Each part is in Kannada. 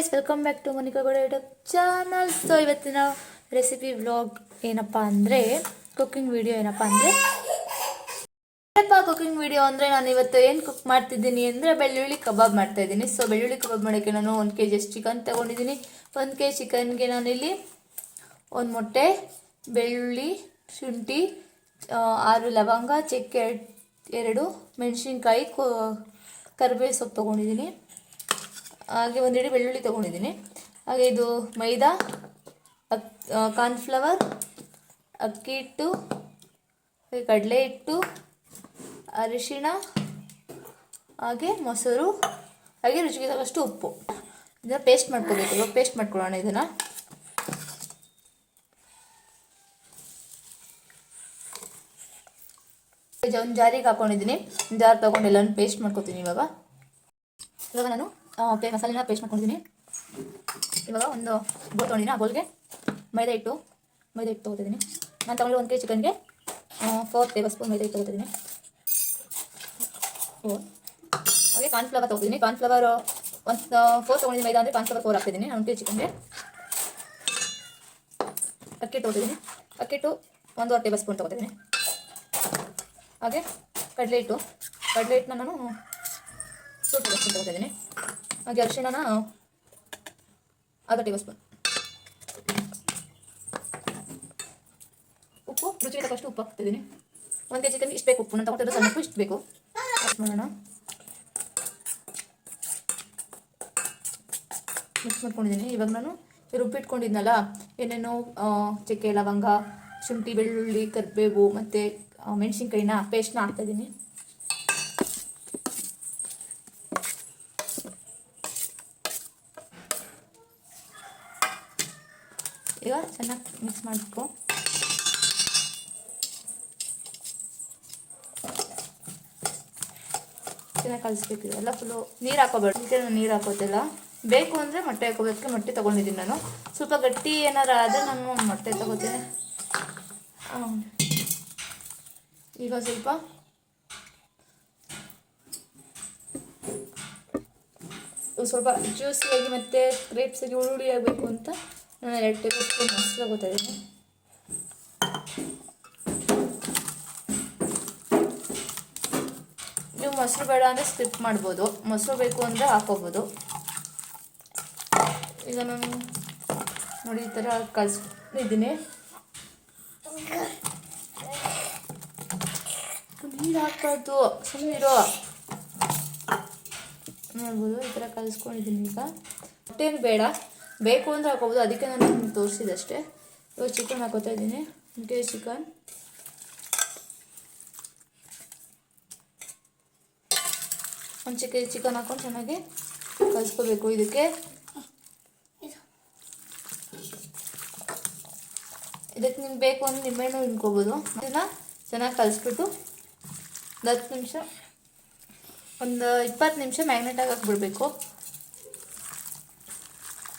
Guys welcome back to Manika Gowda YouTube channel so ಇವತ್ತಿನ ರೆಸಿಪಿ ವ್ಲಾಗ್ ಏನಪ್ಪ ಅಂದರೆ ಕುಕ್ಕಿಂಗ್ ವಿಡಿಯೋ ಏನಪ್ಪ ಅಂದರೆ, ಏನಪ್ಪ ಕುಕ್ಕಿಂಗ್ ವಿಡಿಯೋ ಅಂದರೆ ನಾನು ಇವತ್ತು ಏನು ಕುಕ್ ಮಾಡ್ತಿದ್ದೀನಿ ಅಂದರೆ ಬೆಳ್ಳುಳ್ಳಿ ಕಬಾಬ್ ಮಾಡ್ತಾ ಇದ್ದೀನಿ. ಸೊ ಬೆಳ್ಳುಳ್ಳಿ ಕಬಾಬ್ ಮಾಡೋಕ್ಕೆ ನಾನು ಒಂದು ಕೆ ಜಿ ಎಷ್ಟು ಚಿಕನ್ ತೊಗೊಂಡಿದ್ದೀನಿ. ಒಂದು ಕೆ ಜಿ ಚಿಕನ್ಗೆ ನಾನಿಲ್ಲಿ ಒಂದು ಮೊಟ್ಟೆ, ಬೆಳ್ಳುಳ್ಳಿ, ಶುಂಠಿ ಆರು ಲವಂಗ, ಚಕ್ಕೆ ಎರಡ್- ಮೆಣಸಿನ್ಕಾಯಿ ಕರಿಬೇವು ಸೊಪ್ಪು ತೊಗೊಂಡಿದ್ದೀನಿ. ಹಾಗೆ ಒಂದು ಬೆಳ್ಳುಳ್ಳಿ ತೊಗೊಂಡಿದ್ದೀನಿ. ಹಾಗೆ ಇದು ಮೈದಾ, ಅಕ್ ಕಾರ್ನ್ಫ್ಲವರ್ ಅಕ್ಕಿ ಹಿಟ್ಟು ಕಡಲೆ ಹಿಟ್ಟು, ಅರಿಶಿಣ, ಹಾಗೆ ಮೊಸರು, ಹಾಗೆ ರುಚಿಗೆ ತಕ್ಕಷ್ಟು ಉಪ್ಪು. ಇದನ್ನು ಪೇಸ್ಟ್ ಮಾಡ್ಕೋಬೇಕು. ಇವಾಗ ಪೇಸ್ಟ್ ಮಾಡ್ಕೊಳ್ಳೋಣ ಇದನ್ನು. ಒಂದು ಜಾರಿಗೆ ಹಾಕೊಂಡಿದ್ದೀನಿ. ಜಾರ್ ತೊಗೊಂಡು ಎಲ್ಲನೂ ಪೇಸ್ಟ್ ಮಾಡ್ಕೊತೀನಿ ಇವಾಗ. ಇವಾಗ ನಾನು ಪೇ ಮಸಾಲೆನ ಪೇಸ್ಟ್ ಮಾಡ್ಕೊಂಡಿದ್ದೀನಿ ಇವಾಗ ಒಂದು ಬೋಲ್ ತೊಗೊಂಡಿನಿ ಆ ಬೋಲ್ಗೆ ಮೈದಾ ಹಿಟ್ಟು ಮೈದಾ ಹಿಟ್ಟು ತೊಗೊತಿದ್ದೀನಿ ನಾನು ತೊಗೊಂಡು ಒಂದು ಕೆ ಜಿ ಚಿಕನ್ಗೆ ಫೋರ್ ಟೇಬಲ್ ಸ್ಪೂನ್ ಮೈದಾ ಹಿಟ್ಟು ತೊಗೊತಿದ್ದೀನಿ ಫೋರ್ ಹಾಗೆ ಕಾರ್ನ್ಫ್ಲವರ್ ತೊಗೊತಿದ್ದೀನಿ ಕಾರ್ನ್ಫ್ಲವರ್ ಒಂದು ಫೋರ್ ತೊಗೊಂಡಿದ್ದೀನಿ ಮೈದಾ ಅಂದರೆ ಕಾರ್ನ್ಫ್ಲವರ್ ಫೋರ್ ಹಾಕ್ತಿದ್ದೀನಿ ಒಂದು ಕೆ ಜಿ ಚಿಕನ್ಗೆ ಅಕ್ಕಿ ತೊಗೊತಿದ್ದೀನಿ ಅಕ್ಕಿ ಹಿಟ್ಟು ಒಂದೂವರೆ ಟೇಬಲ್ ಸ್ಪೂನ್ ತೊಗೊತಿದ್ದೀನಿ ಹಾಗೆ ಕಡಲೆ ಹಿಟ್ಟು. ಕಡಲೆ ಹಿಟ್ಟನ್ನ ನಾನು ಟೂ ಟೇಬಲ್ ಸ್ಪೂನ್ ತೊಗೊತಿದ್ದೀನಿ ಹಾಗೆ ಅರಿಶಿಣನ ಅರ್ಧ ಟೇಬಲ್ ಸ್ಪೂನ್ ಉಪ್ಪು ರುಚಿಗೆ ತಕ್ಕಷ್ಟು ಉಪ್ಪು ಹಾಕ್ತಿದ್ದೀನಿ. ಒಂದು ಕೆ ಕಮ್ಮಿ ಇಷ್ಟು ಬೇಕು ಉಪ್ಪು. ನಾನು ತಗೊತಿರೋ ಸಣ್ಣ ಇಷ್ಟು ಬೇಕು. ಅಷ್ಟು ಮಾಡೋಣ ಮಿಕ್ಸ್ ಮಾಡ್ಕೊಂಡಿದ್ದೀನಿ. ಇವಾಗ ನಾನು ರುಬ್ಬಿಟ್ಕೊಂಡಿದ್ನಲ್ಲ, ಏನೇನೋ ಚಕ್ಕೆ, ಲವಂಗ, ಶುಂಠಿ, ಬೆಳ್ಳುಳ್ಳಿ, ಕರಿಬೇವು ಮತ್ತು ಮೆಣಸಿನ್ಕಾಯಿನ ಪೇಸ್ಟ್ನ ಹಾಕ್ತಾಯಿದ್ದೀನಿ ಈಗ ಚೆನ್ನಾಗಿ ಮಿಕ್ಸ್ ಮಾಡಬೇಕು ಚೆನ್ನಾಗಿ ಕಲಿಸ್ಬೇಕು ಎಲ್ಲ ಫುಲ್ಲು ನೀರು ಹಾಕೋಬೇಡ. ನೀರು ಹಾಕೋತಿಲ್ಲ. ಬೇಕು ಅಂದರೆ ಮೊಟ್ಟೆ ಹಾಕೋಬೇಕು. ಮೊಟ್ಟೆ ತೊಗೊಂಡಿದ್ದೀನಿ ನಾನು. ಸ್ವಲ್ಪ ಗಟ್ಟಿ ಏನಾರು ಆದರೆ ನಾನು ಮೊಟ್ಟೆ ತೊಗೋತೀನಿ. ಈಗ ಸ್ವಲ್ಪ ಸ್ವಲ್ಪ ಜ್ಯೂಸಿಯಾಗಿ ಮತ್ತು ಗ್ರೇಪ್ಸಾಗಿ ಆಗಬೇಕು ಅಂತ ನಾನು ಎರಡು ಟೇಬಲ್ ಸ್ಪೂನ್ ಮೊಸರು ತಗೋತಾ ಇದ್ದೀನಿ ನೀವು ಮೊಸರು ಬೇಡ ಅಂದರೆ ಸ್ಕಿಪ್ ಮಾಡ್ಬೋದು ಮೊಸರು ಬೇಕು ಅಂದರೆ ಹಾಕೋಬೋದು ಈಗ ನಾನು ನೋಡಿ ಈ ಥರ ಕಲಿಸ್ಕೊಂಡಿದ್ದೀನಿ ನೀರು ಹಾಕ್ಬಾರ್ದು ಸುಮ್ಮನೆ ಇರೋ ನೋಡ್ಬೋದು ಈ ಥರ ಕಲಿಸ್ಕೊಂಡಿದ್ದೀನಿ ಈಗ ಮೊಟ್ಟೆನು ಬೇಡ ಬೇಕು ಅಂದರೆ ಹಾಕೋಬೋದು. ಅದಕ್ಕೆ ನಾನು ನಿಮ್ಗೆ ತೋರಿಸಿದಷ್ಟೇ. ಇವಾಗ ಚಿಕನ್ ಹಾಕೋತಾ ಇದ್ದೀನಿ. ಕೆ ಚಿಕನ್ ಒಂದು ಚಿಕ್ಕ ಚಿಕನ್ ಹಾಕೊಂಡು ಚೆನ್ನಾಗಿ ಕಲಿಸ್ಕೋಬೇಕು ಇದಕ್ಕೆ. ಇದಕ್ಕೆ ನಿಮ್ಗೆ ಬೇಕು ಅಂದ್ರೆ ನಿಂಬೆಹಣ್ಣು ಹಿಂಡ್ಕೋಬೋದು. ಅದನ್ನ ಚೆನ್ನಾಗಿ ಕಲಿಸ್ಬಿಟ್ಟು ಹತ್ತು ನಿಮಿಷ, ಒಂದು ಇಪ್ಪತ್ತು ನಿಮಿಷ ಮ್ಯಾಗ್ನೆಟಾಗಿ ಆಗಕ್ಕೆ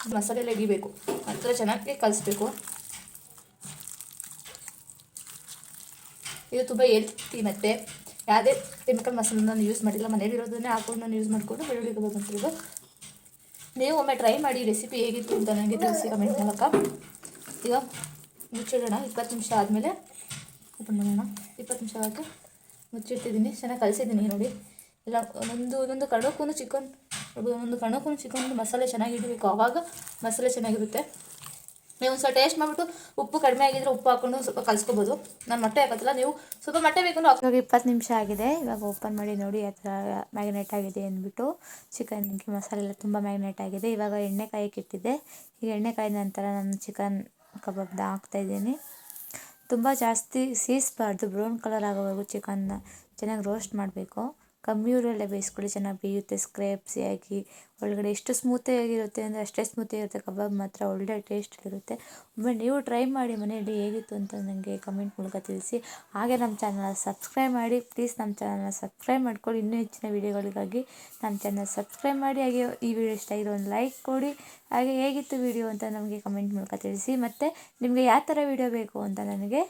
ಬಿಡಬೇಕು ಮಸಾಲೆ ಎಲ್ಲ ಹಿಡಿಬೇಕು ಹತ್ರ ಚೆನ್ನಾಗಿ ಕಲಿಸ್ಬೇಕು. ಇದು ತುಂಬ ಹೆಲ್ತಿ ಮತ್ತು ಯಾವುದೇ ಕೆಮಿಕಲ್ ಮಸಾಲೆ ನಾನು ಯೂಸ್ ಮಾಡಿಲ್ಲ, ಮನೇಲಿ ಇರೋದನ್ನೇ ಹಾಕೊಂಡು ನಾನು ಯೂಸ್ ಮಾಡಿಕೊಂಡು ಬೆಳ್ಳುಳ್ಳಿ ಅಂತಿರೋದು ನೀವು ಒಮ್ಮೆ ಟ್ರೈ ಮಾಡಿ ರೆಸಿಪಿ ಹೇಗಿತ್ತು ಅಂತ ನನಗೆ ತಿಳಿಸಿ ಕಮೆಂಟ್ ಮೂಲಕ. ಈಗ ಮುಚ್ಚಿಡೋಣ, ಇಪ್ಪತ್ತು ನಿಮಿಷ ಆದಮೇಲೆ ಓಪನ್ ಮಾಡೋಣ. ಇಪ್ಪತ್ತು ನಿಮಿಷ ಆಗಿ ಮುಚ್ಚಿಡ್ತಿದ್ದೀನಿ ಚೆನ್ನಾಗಿ ಕಲಿಸಿದ್ದೀನಿ ನೋಡಿ. ಇಲ್ಲ ಒಂದೊಂದು ಒಂದೊಂದು ಕಡೋಕ್ಕೂ ಚಿಕನ್ ಒಂದೊಂದು ಕಣಕ್ಕೂ ಚಿಕನ್ ಮಸಾಲೆ ಚೆನ್ನಾಗಿ ಇಡಬೇಕು ಆವಾಗ ಮಸಾಲೆ ಚೆನ್ನಾಗಿರುತ್ತೆ. ನೀವು ಒಂದು ಸ್ವಲ್ಪ ಟೇಸ್ಟ್ ಮಾಡಿಬಿಟ್ಟು ಉಪ್ಪು ಕಡಿಮೆ ಆಗಿದ್ರೆ ಉಪ್ಪು ಹಾಕೊಂಡು ಸ್ವಲ್ಪ ಕಲಿಸ್ಕೋಬೋದು. ನಾನು ಮೊಟ್ಟೆ ಹಾಕೋತಿಲ್ಲ ನೀವು ಸ್ವಲ್ಪ ಮೊಟ್ಟೆ ಬೇಕು ಇವಾಗ ಇಪ್ಪತ್ತು ನಿಮಿಷ ಆಗಿದೆ. ಇವಾಗ ಓಪನ್ ಮಾಡಿ ನೋಡಿ ಆ ಥರ ಮ್ಯಾಗ್ನೇಟ್ ಆಗಿದೆ ಅಂದ್ಬಿಟ್ಟು ಚಿಕನ್ಗೆ ಮಸಾಲೆ ಎಲ್ಲ ತುಂಬ ಮ್ಯಾಗ್ನೇಟ್ ಆಗಿದೆ. ಇವಾಗ ಎಣ್ಣೆ ಇಟ್ಟಿದ್ದೆ ಈಗ ಎಣ್ಣೆ ಕಾಯಿದ ನಂತರ ನಾನು ಚಿಕನ್ ಕಬಾಬ್ನ ಹಾಕ್ತಾಯಿದ್ದೀನಿ ತುಂಬ ಜಾಸ್ತಿ ಸೀಸ್ಬಾರ್ದು ಬ್ರೌನ್ ಕಲರ್ ಆಗೋವರೆಗೂ ಚಿಕನ್ನ ಚೆನ್ನಾಗಿ ರೋಸ್ಟ್ ಮಾಡಬೇಕು. ಕಮ್ಮಿ ಊರಲ್ಲೇ ಬೇಯಿಸ್ಕೊಳ್ಳಿ, ಚೆನ್ನಾಗಿ ಬೇಯುತ್ತೆ ಸ್ಕ್ರೇಪ್ಸಿಯಾಗಿ ಒಳಗಡೆ ಎಷ್ಟು ಸ್ಮೂತಿಯಾಗಿರುತ್ತೆ ಅಂದರೆ ಅಷ್ಟೇ ಸ್ಮೂತಿಯಾಗಿರುತ್ತೆ ಕಬಾಬ್ ಮಾತ್ರ ಒಳ್ಳೆ ಟೇಸ್ಟ್ ಇರುತ್ತೆ. ಒಮ್ಮೆ ನೀವು ಟ್ರೈ ಮಾಡಿ ಮನೆಯಲ್ಲಿ ಹೇಗಿತ್ತು ಅಂತ ನನಗೆ ಕಮೆಂಟ್ ಮೂಲಕ ತಿಳಿಸಿ. ಹಾಗೆ ನಮ್ಮ ಚಾನಲ್ ಸಬ್ಸ್ಕ್ರೈಬ್ ಮಾಡಿ ಪ್ಲೀಸ್ ನಮ್ಮ ಚಾನಲ್ನ ಸಬ್ಸ್ಕ್ರೈಬ್ ಮಾಡ್ಕೊಳ್ಳಿ. ಇನ್ನೂ ಹೆಚ್ಚಿನ ವೀಡಿಯೋಗಳಿಗಾಗಿ ನಮ್ಮ ಚಾನಲ್ ಸಬ್ಸ್ಕ್ರೈಬ್ ಮಾಡಿ. ಹಾಗೆ ಈ ವಿಡಿಯೋ ಇಷ್ಟ ಆಗಿರೋ ಒಂದು ಲೈಕ್ ಕೊಡಿ. ಹಾಗೆ ಹೇಗಿತ್ತು ವಿಡಿಯೋ ಅಂತ ನಮಗೆ ಕಮೆಂಟ್ ಮೂಲಕ ತಿಳಿಸಿ. ಮತ್ತು ನಿಮಗೆ ಯಾವ ಥರ ವಿಡಿಯೋ ಬೇಕು ಅಂತ ನನಗೆ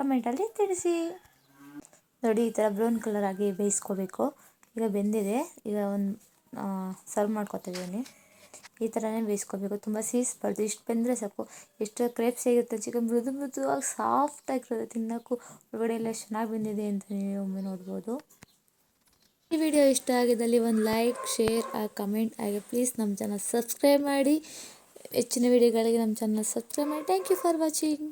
ಕಮೆಂಟಲ್ಲಿ ತಿಳಿಸಿ. ನೋಡಿ, ಈ ಥರ ಬ್ರೌನ್ ಕಲರ್ ಆಗಿ ಬೇಯಿಸ್ಕೋಬೇಕು. ಈಗ ಬೆಂದಿದೆ. ಈಗ ಒಂದು ಸರ್ವ್ ಮಾಡ್ಕೊತಿದ್ದೀನಿ ಈ ಥರನೇ ಬೇಯಿಸ್ಕೋಬೇಕು. ತುಂಬ ಸೀಸ್ಬಾರ್ದು ಇಷ್ಟು ಬೆಂದರೆ ಸಾಕು. ಎಷ್ಟು ಕ್ರೇಪ್ಸ್ ಆಗಿರುತ್ತೆ ಚಿಕನ್ ಮೃದು, ಮೃದುವಾಗಿ ಸಾಫ್ಟಾಗಿರುತ್ತೆ ತಿನ್ನೋಕ್ಕೂ ಒಳಗಡೆ ಎಲ್ಲ ಚೆನ್ನಾಗಿ ಬಂದಿದೆ ಅಂತ ನೀವು ಒಮ್ಮೆ ನೋಡ್ಬೋದು. ಈ ವಿಡಿಯೋ ಇಷ್ಟ ಆಗಿದ್ದಲ್ಲಿ ಒಂದು ಲೈಕ್ ಶೇರ್ ಆ ಕಮೆಂಟ್ ಹಾಗೆ ಪ್ಲೀಸ್ ನಮ್ಮ ಚಾನಲ್ ಸಬ್ಸ್ಕ್ರೈಬ್ ಮಾಡಿ. ಹೆಚ್ಚಿನ ವಿಡಿಯೋಗಳಿಗೆ ನಮ್ಮ ಚಾನಲ್ ಸಬ್ಸ್ಕ್ರೈಬ್ ಮಾಡಿ. Thank you for watching